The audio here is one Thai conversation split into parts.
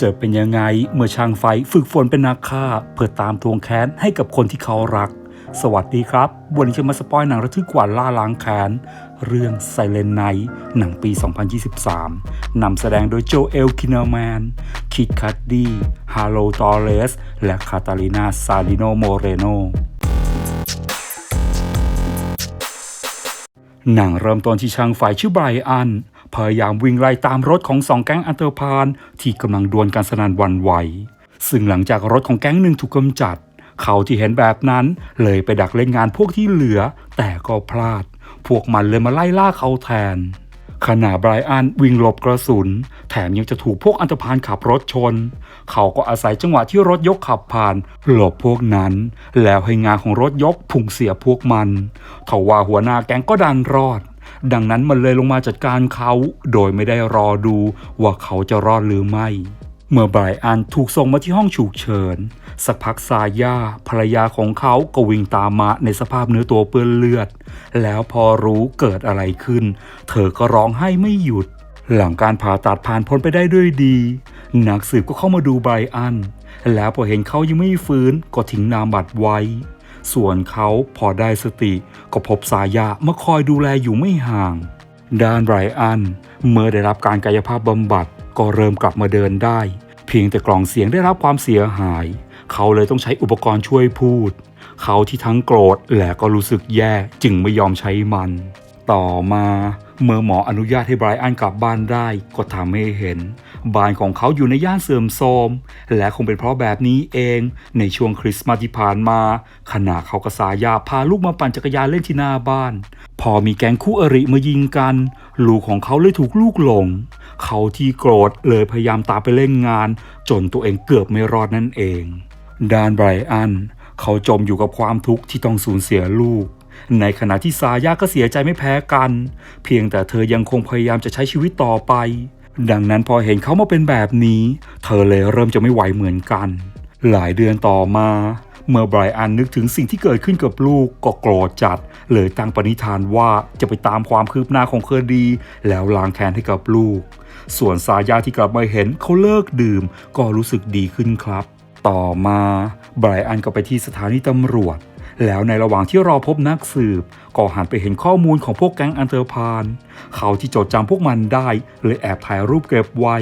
จะเป็นยังไงเมื่อช่างไฟฝึกฝนเป็นนักฆ่า เพื่อตามทวงแค้นให้กับคนที่เขารัก สวัสดีครับวันนี้จะมาสปอยหนังระทึกกว่าล่าล้างแค้น เรื่อง Silent Night หนังปี 2023 นำแสดงโดยโจเอล คินแมน คิดคัดดี้ฮาโลตอเรส และคาตาลินา ซาลิโนโมเรโนหนังเริ่มต้นที่ช่างไฟชื่อไบรอัน พยายามวิ่งไล่ตามรถของสองแก๊งอันเตอร์พานที่กำลังดวลกันสนันวันไหว ซึ่งหลังจากรถของแก๊งหนึ่งถูกกำจัด เขาที่เห็นแบบนั้นเลยไปดักเล่นงานพวกที่เหลือ แต่ก็พลาด พวกมันเลยมาไล่ล่าเขาแทนขณะไบรอันวิ่งหลบกระสุน แถมยังจะถูกพวกอันตพานขับรถชน เขาก็อาศัยจังหวะที่รถยกขับผ่าน หลบพวกนั้น แล้วให้งานของรถยกพุ่งเสียพวกมันทว่าหัวหน้าแก๊งก็ดันรอด ดังนั้นมันเลยลงมาจัดการเขาโดยไม่ได้รอดูว่าเขาจะรอดหรือไม่ เมื่อไบรอันถูกส่งมาที่ห้องฉุกเฉิน สักพักซาย่าภรรยาของเขาก็วิ่งตามมาในสภาพเนื้อตัวเปื้อนเลือด แล้วพอรู้เกิดอะไรขึ้น เธอก็ร้องไห้ไม่หยุด หลังการผ่าตัดผ่านพ้นไปได้ด้วยดี นักสืบก็เข้ามาดูไบรอัน แล้วพอเห็นเขายังไม่ฟื้นก็ทิ้งนามบัตรไว้ ส่วนเขาพอได้สติ ก็พบสายามาคอยดูแลอยู่ไม่ห่าง ด้านไบรอัน เมื่อได้รับการกายภาพบำบัดก็เริ่มกลับมาเดินได้ เพียงแต่กล่องเสียงได้รับความเสียหาย เขาเลยต้องใช้อุปกรณ์ช่วยพูด เขาที่ทั้งโกรธและก็รู้สึกแย่จึงไม่ยอมใช้มัน ต่อมาเมื่อหมออนุญาตให้ไบรอันกลับบ้านได้ก็ทำให้เห็น บ้านของเขาอยู่ในย่านเสื่อมโทรม และคงเป็นเพราะแบบนี้เอง ในช่วงคริสต์มาสที่ผ่านมา ขณะเขากระสายาพาลูกมาปั่นจักรยานเล่นที่หน้าบ้าน พอมีแก๊งคู่อริมายิงกัน ลูกของเขาเลยถูกลูกหลง เขาที่โกรธเลยพยายามตามไปเล่นงาน จนตัวเองเกือบไม่รอดนั่นเองด้านไบรอันเขาจมอยู่กับความทุกข์ที่ต้องสูญเสียลูก ในขณะที่ซายาก็เสียใจไม่แพ้กัน เพียงแต่เธอยังคงพยายามจะใช้ชีวิตต่อไป ดังนั้นพอเห็นเขามาเป็นแบบนี้ เธอเลยเริ่มจะไม่ไหวเหมือนกัน หลายเดือนต่อมา เมื่อไบรอันนึกถึงสิ่งที่เกิดขึ้นกับลูกก็โกรธจัด เลยตั้งปณิธานว่าจะไปตามความคืบหน้าของคดี แล้วล้างแค้นให้กับลูก ส่วนสายาที่กลับมาเห็นเขาเลิกดื่ม ก็รู้สึกดีขึ้นครับ ต่อมาไบรอันก็ไปที่สถานีตำรวจ แล้วในระหว่างที่รอพบนักสืบ ก็หันไปเห็นข้อมูลของพวกแก๊งอันเตอร์พาน เขาที่จดจำพวกมันได้เลยแอบถ่ายรูปเก็บไว้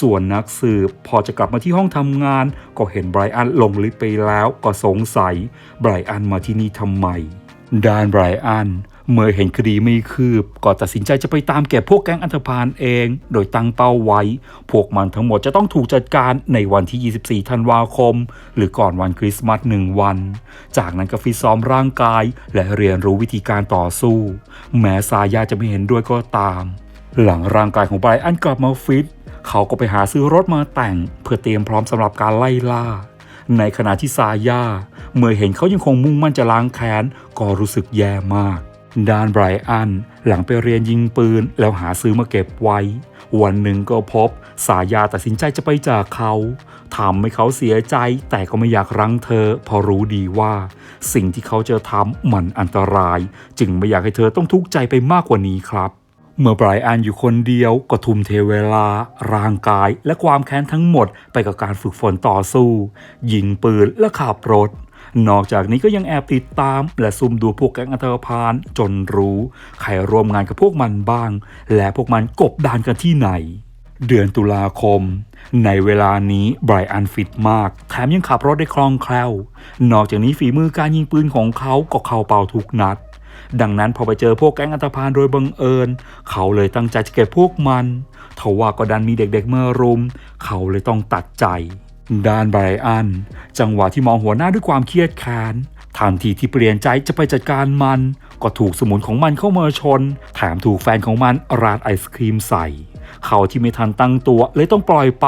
ส่วนนักสืบพอจะกลับมาที่ห้องทำงาน ก็เห็นไบรอันลงลิฟต์ไปแล้วก็สงสัยไบรอันมาที่นี่ทำไมด้านไบรอัน เมื่อเห็นคดีไม่คืบ ก็ตัดสินใจจะไปตามเก็บพวกแก๊งอันธพาลเอง โดยตั้งเป้าไว้ พวกมันทั้งหมดจะต้องถูกจัดการในวันที่ 24 ธันวาคม หรือก่อนวันคริสต์มาสหนึ่งวัน จากนั้นก็ฟิตซ้อมร่างกาย และเรียนรู้วิธีการต่อสู้ แม้สายาจะไม่เห็นด้วยก็ตาม หลังร่างกายของไบรอันกลับมาฟิตเขาก็ไปหาซื้อรถมาแต่ง เพื่อเตรียมพร้อมสำหรับการไล่ล่า ในขณะที่ซาย่า เมื่อเห็นเขายังคงมุ่งมั่นจะล้างแค้น ก็รู้สึกแย่มาก ดานไบรอันหลังไปเรียนยิงปืนแล้วหาซื้อมาเก็บไว้ วันหนึ่งก็พบสายาตัดสินใจจะไปจากเขาทำให้เขาเสียใจแต่ก็ไม่อยากรั้งเธอเพอรู้ดีว่า สิ่งที่เขาจะทำมันอันตราย จึงไม่อยากให้เธอต้องทุกข์ใจไปมากกว่านี้ครับเมื่อไบรอันอยู่คนเดียวก็ทุ่มเทเวลา ร่างกายและความแค้นทั้งหมดไปกับการฝึกฝนต่อสู้ ยิงปืนและขับรถ นอกจากนี้ก็ยังแอบติดตาม และซุ่มดูพวกแก๊งอันธพาลจนรู้ใครร่วมงานกับพวกมันบ้าง และพวกมันกบดานกันที่ไหน เดือนตุลาคม ในเวลานี้ไบรอันฟิตมาก แถมยังขับรถได้คล่องแคล่ว นอกจากนี้ฝีมือการยิงปืนของเขาก็เข้าเป้าทุกนัดดังนั้นพอไปเจอพวกแก๊งอันธพาลโดยบังเอิญ เขาเลยตั้งใจจะเก็บพวกมันทว่าก็ดันมีเด็กๆเมื่อรุม เขาเลยต้องตัดใจ ด้านไบรอัน จังหวะที่มองหัวหน้าด้วยความเครียดแค้นทันทีที่เปลี่ยนใจจะไปจัดการมัน ก็ถูกสมุนของมันเข้ามาชน แถมถูกแฟนของมันราดไอศครีมใส่ เขาที่ไม่ทันตั้งตัวเลยต้องปล่อยไป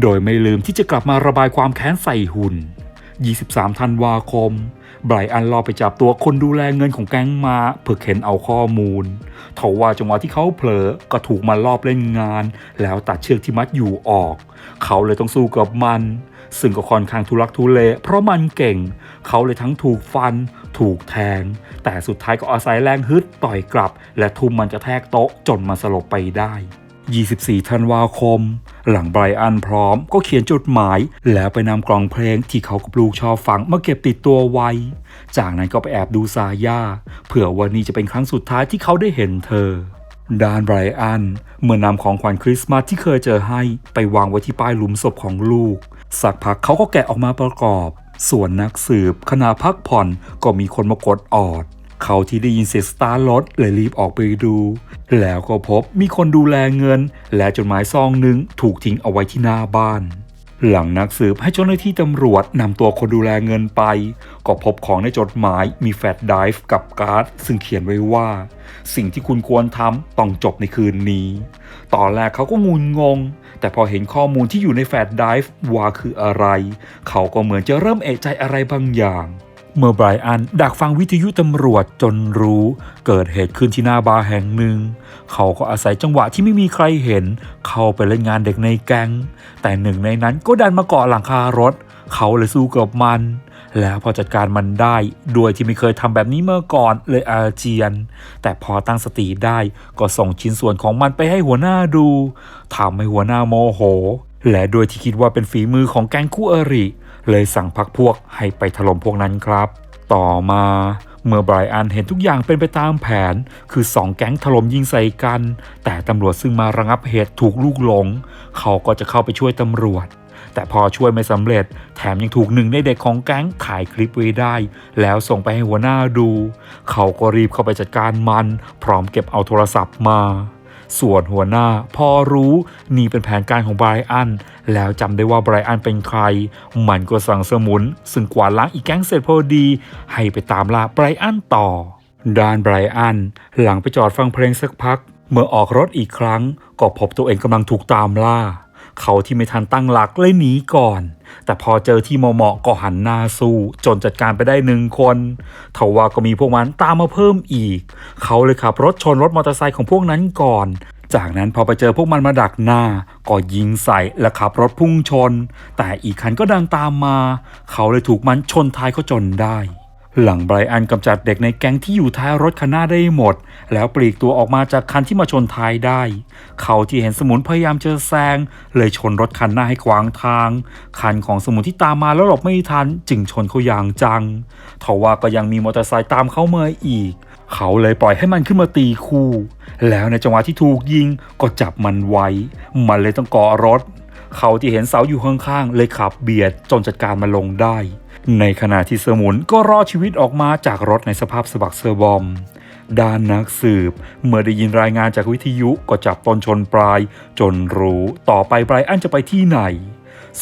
โดยไม่ลืมที่จะกลับมาระบายความแค้นใส่หุ่น 23 ธันวาคม ไบรอันรอไปจับตัวคนดูแลเงินของแก๊งมาเพื่อเข็นเอาข้อมูลทว่าจังหวะที่เขาเผลอก็ถูกมันลอบเล่นงาน แล้วตัดเชือกที่มัดอยู่ออก เขาเลยต้องสู้กับมัน ซึ่งก็ค่อนข้างทุลักทุเล เพราะมันเก่ง เขาเลยทั้งถูกฟัน ถูกแทง แต่สุดท้ายก็อาศัยแรงฮึดต่อยกลับ และทุ่มมันกระแทกโต๊ะจนมันสลบไปได้ 24 ธันวาคม หลังไบรอันพร้อมก็เขียนจดหมาย แล้วไปนำกล่องเพลงที่เขากับลูกชอบฟังมาเก็บติดตัวไว้ จากนั้นก็ไปแอบดูซาย่าเผื่อวันนี้จะเป็นครั้งสุดท้ายที่เขาได้เห็นเธอด้านไบรอันเมื่อนำของขวัญคริสต์มาสที่เคยเจอให้ไปวางไว้ที่ป้ายหลุมศพของลูก สักพักเขาก็แกะออกมาประกอบ ส่วนนักสืบขณะพักผ่อนก็มีคนมากดออด เขาที่ได้ยินเสียงสตาร์ทรถเลยรีบออกไปดู แล้วก็พบมีคนดูแลเงิน และจดหมายซองหนึ่งถูกทิ้งเอาไว้ที่หน้าบ้าน หลังนักสืบให้เจ้าหน้าที่ตำรวจนำตัวคนดูแลเงินไป ก็พบของในจดหมายมีแฟลชไดฟ์กับการ์ด ซึ่งเขียนไว้ว่า สิ่งที่คุณควรทำต้องจบในคืนนี้ ตอนแรกเขาก็งุนงง แต่พอเห็นข้อมูลที่อยู่ในแฟลชไดฟ์ว่าคืออะไร เขาก็เหมือนจะเริ่มเอะใจอะไรบางอย่าง เมื่อไบรอันดักฟังวิทยุตำรวจจนรู้ เกิดเหตุขึ้นที่หน้าบาร์แห่งหนึ่ง เขาก็อาศัยจังหวะที่ไม่มีใครเห็น เข้าไปเล่นงานเด็กในแก๊ง แต่หนึ่งในนั้นก็ดันมาเกาะหลังคารถ เขาเลยสู้กับมัน แล้วพอจัดการมันได้โดยที่ไม่เคยทำแบบนี้เมื่อก่อนเลยอาเจียน แต่พอตั้งสติได้ก็ส่งชิ้นส่วนของมันไปให้หัวหน้าดูทำให้หัวหน้าโมโห และโดยที่คิดว่าเป็นฝีมือของแก๊งคู่อริ เลยสั่งพักพวกให้ไปถล่มพวกนั้นครับ ต่อมาเมื่อไบรอันเห็นทุกอย่างเป็นไปตามแผน คือสองแก๊งถล่มยิงใส่กัน แต่ตำรวจซึ่งมาระงับเหตุถูกลูกหลง เขาก็จะเข้าไปช่วยตำรวจ แต่พอช่วยไม่สำเร็จ แถมยังถูกหนึ่งในเด็กของแก๊งถ่ายคลิปไว้ได้ แล้วส่งไปให้หัวหน้าดู เขาก็รีบเข้าไปจัดการมัน พร้อมเก็บเอาโทรศัพท์มา ส่วนหัวหน้าพอรู้นี่เป็นแผนการของไบรอัน แล้วจำได้ว่าไบรอันเป็นใคร มันก็สั่งสมุน ซึ่งกวาดล้างอีกแก๊งเสร็จพอดี ให้ไปตามล่าไบรอันต่อด้านไบรอัน หลังไปจอดฟังเพลงสักพัก เมื่อออกรถอีกครั้ง ก็พบตัวเองกำลังถูกตามล่า เขาที่ไม่ทันตั้งหลักเลยหนีก่อน แต่พอเจอที่เหมาะก็หันหน้าสู้จนจัดการไปได้หนึ่งคนทว่าก็มีพวกมันตามมาเพิ่มอีก เขาเลยขับรถชนรถมอเตอร์ไซค์ของพวกนั้นก่อน จากนั้นพอไปเจอพวกมันมาดักหน้า ก็ยิงใส่และขับรถพุ่งชน แต่อีกคันก็ดันตามมา เขาเลยถูกมันชนท้ายเขาจนได้ หลังไบรอันกำจัดเด็กในแก๊งที่อยู่ท้ายรถคันหน้าได้หมด แล้วปลีกตัวออกมาจากคันที่มาชนท้ายได้ เขาที่เห็นสมุนพยายามจะแซง เลยชนรถคันหน้าให้ขวางทาง คันของสมุนที่ตามมาแล้วหลบไม่ทัน จึงชนเขาอย่างจังทว่าก็ยังมีมอเตอร์ไซค์ตามเขามาอีก เขาเลยปล่อยให้มันขึ้นมาตีคู่ แล้วในจังหวะที่ถูกยิงก็จับมันไว้ มันเลยต้องเกาะรถ เขาที่เห็นเสาอยู่ข้างๆเลยขับเบียดจนจัดการมันลงได้ ในขณะที่สมุนก็รอดชีวิตออกมาจากรถในสภาพสะบักเซอร์บอม ด้านนักสืบ เมื่อได้ยินรายงานจากวิทยุก็จับต้นชนปลาย จนรู้ต่อไปไบรอันจะไปที่ไหน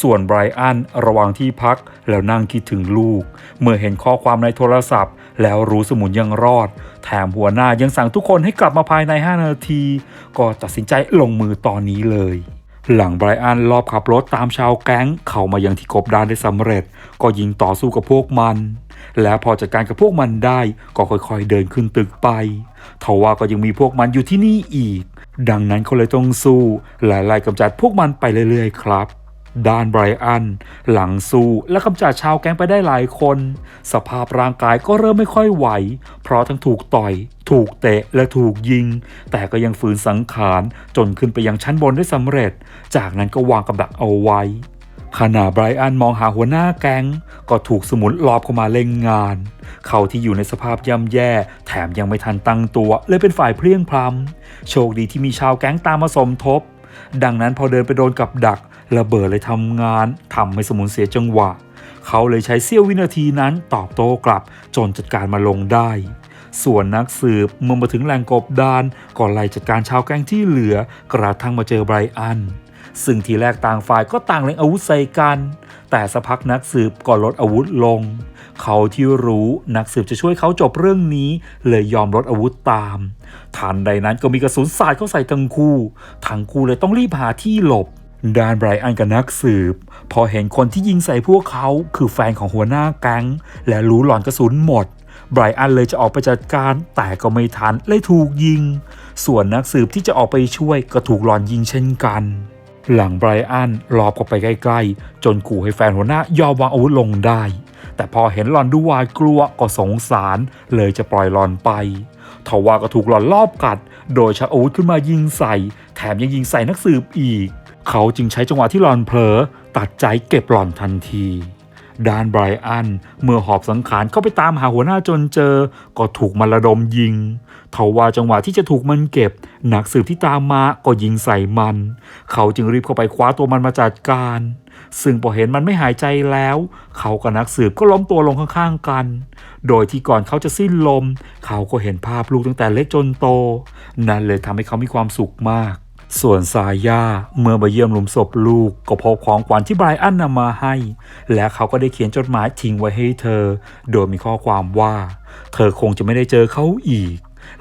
ส่วนไบรอันระหว่างที่พักแล้วนั่งคิดถึงลูก เมื่อเห็นข้อความในโทรศัพท์ แล้วรู้สมุนยังรอด แถมหัวหน้ายังสั่งทุกคนให้กลับมาภายใน 5 นาที ก็ตัดสินใจลงมือตอนนี้เลย หลังไบรอันรอบขับรถตามชาวแก๊งเข้ามายังที่กบดานได้สำเร็จ ก็ยิงต่อสู้กับพวกมัน แล้วพอจัดการกับพวกมันได้ก็ค่อยๆเดินขึ้นตึกไปทว่าก็ยังมีพวกมันอยู่ที่นี่อีก ดังนั้นเขาเลยต้องสู้และไล่กำจัดพวกมันไปเรื่อยๆ ครับ ดานไบรอัน หลังสู้และกำจัดชาวแก๊งไปได้หลายคน สภาพร่างกายก็เริ่มไม่ค่อยไหว เพราะทั้งถูกต่อย ถูกเตะและถูกยิง แต่ก็ยังฝืนสังขารจนขึ้นไปยังชั้นบนได้สำเร็จ จากนั้นก็วางกับดักเอาไว้ขณะไบรอันมองหาหัวหน้าแก๊ง ก็ถูกสมุนลอบเข้ามาเล่งงาน เขาที่อยู่ในสภาพย่ำแย่ แถมยังไม่ทันตั้งตัว เลยเป็นฝ่ายเพลียงพล้ำโชคดีที่มีชาวแก๊งตามมาสมทบ ดังนั้นพอเดินไปโดนกับดัก ระเบิดเลยทำงานทำให้สมุนเสียจังหวะ เขาเลยใช้เสี้ยววินาทีนั้นตอบโต้กลับจนจัดการมาลงได้ ส่วนนักสืบเมื่อมาถึงแหล่งกบดานก็ไล่จัดการชาวแก๊งที่เหลือกระทั่งมาเจอไบรอันซึ่งทีแรกต่างฝ่ายก็ต่างเล็งอาวุธใส่กัน แต่สักพักนักสืบก็ลดอาวุธลง เขาที่รู้นักสืบจะช่วยเขาจบเรื่องนี้ เลยยอมลดอาวุธตาม ทันใดนั้นก็มีกระสุนสาดเข้าใส่ทั้งคู่ ทั้งคู่เลยต้องรีบหาที่หลบ ด้านไบรอันกับนักสืบ พอเห็นคนที่ยิงใส่พวกเขาคือแฟนของหัวหน้าแก๊ง และรู้หลอนกระสุนหมดไบรอันเลยจะออกไปจัดการแต่ก็ไม่ทันเลยถูกยิง ส่วนนักสืบที่จะออกไปช่วยก็ถูกหลอนยิงเช่นกัน หลังไบรอันรอบเข้าไปใกล้ๆ จนขู่ให้แฟนหัวหน้ายอมวางอาวุธลงได้ แต่พอเห็นหลอนดูวาดกลัวก็สงสารเลยจะปล่อยหลอนไปทว่าก็ถูกหลอนรอบกัด โดยชักอาวุธขึ้นมายิงใส่ แถมยังยิงใส่นักสืบอีก เขาจึงใช้จังหวะที่หลอนเผลอตัดใจเก็บหลอนทันทีด้านไบรอันเมื่อหอบสังขารเข้าไปตามหาหัวหน้าจนเจอ ก็ถูกมันระดมยิงทว่าจังหวะที่จะถูกมันเก็บ นักสืบที่ตามมาก็ยิงใส่มัน เขาจึงรีบเข้าไปคว้าตัวมันมาจัดการ ซึ่งพอเห็นมันไม่หายใจแล้ว เขากับนักสืบก็ล้มตัวลงข้างๆกัน โดยที่ก่อนเขาจะสิ้นลม เขาก็เห็นภาพลูกตั้งแต่เล็กจนโต นั่นเลยทำให้เขามีความสุขมาก ส่วนสายาเมื่อมาเยี่ยมหลุมศพลูกก็พบของขวัญที่ไบรอันนำมาให้ และเขาก็ได้เขียนจดหมายทิ้งไว้ให้เธอ โดยมีข้อความว่า เธอคงจะไม่ได้เจอเขาอีก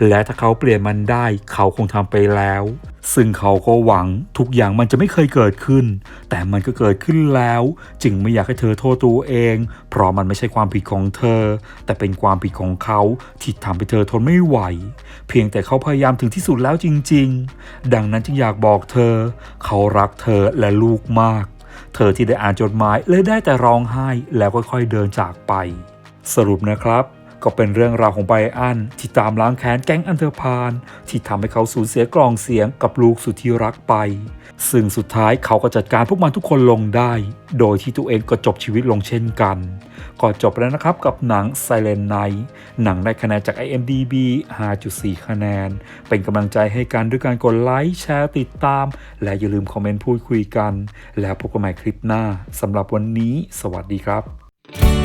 และถ้าเขาเปลี่ยนมันได้เขาคงทำไปแล้ว ซึ่งเขาก็หวังทุกอย่างมันจะไม่เคยเกิดขึ้น แต่มันก็เกิดขึ้นแล้ว จึงไม่อยากให้เธอโทษตัวเอง เพราะมันไม่ใช่ความผิดของเธอ แต่เป็นความผิดของเขาที่ทำให้เธอทนไม่ไหว เพียงแต่เขาพยายามถึงที่สุดแล้วจริง ๆ ดังนั้นจึงอยากบอกเธอ เขารักเธอและลูกมาก เธอที่ได้อ่านจดหมายเลยได้แต่ร้องไห้แล้วค่อยๆเดินจากไป สรุปนะครับ ก็เป็นเรื่องราวของไบอันที่ตามล้างแค้นแก๊งอันเทอร์พาน ที่ทำให้เขาสูญเสียกล่องเสียงกับลูกสุดที่รักไป ซึ่งสุดท้ายเขาก็จัดการพวกมันทุกคนลงได้ โดยที่ตัวเองก็จบชีวิตลงเช่นกัน ก็จบแล้วนะครับกับหนัง Silent Night หนังได้คะแนนจาก IMDb 5.4 คะแนน เป็นกำลังใจให้กันด้วยการกดไลค์แชร์ติดตาม และอย่าลืมคอมเมนต์พูดคุยกัน แล้วพบกันใหม่คลิปหน้าสำหรับวันนี้ สวัสดีครับ